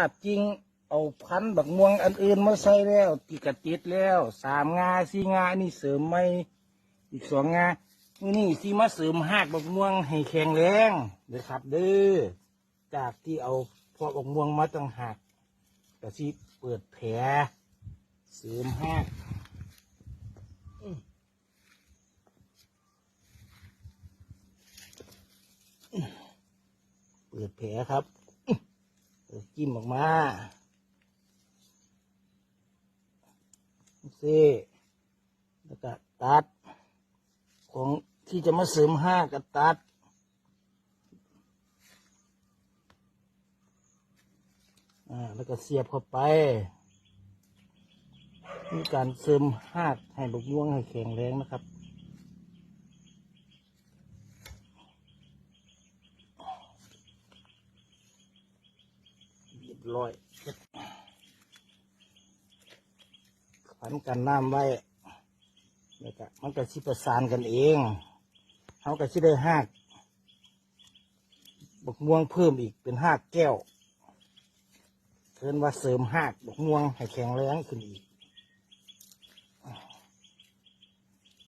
ภาพจริงเอาพันบักม่วงอันอื่นมาใส่แล้วตีกระติดแล้วสามงาสี่งานี่เสริมไม่อีกสองงามื้อนี่สิมาเสริมหากบักม่วงให้แข็งแรงเด้อครับ เด้อจากที่เอาพวกบักม่วงมาตั้งหากก็สิเปิดแผลเสริมหากเปิดแผลครับ จิ้มออกมาสิแล้วก็ตัด ของที่จะมาเสริมห้าก็ตัด อ่า แล้วก็เสียบเข้าไป มีการเสริมห้าให้บกม่วงให้แข็งแรงนะครับ เรีย บร้อยพันกันน้ำไว้แล้วก็มันก็ชิประสานกันเองเขาก็ชิได้หากบกม่วงเพิ่มอีกเป็นหากแก้วเพิ่นว่าเสริมหากบกม่วงให้แข็งแรงขึ้นอีก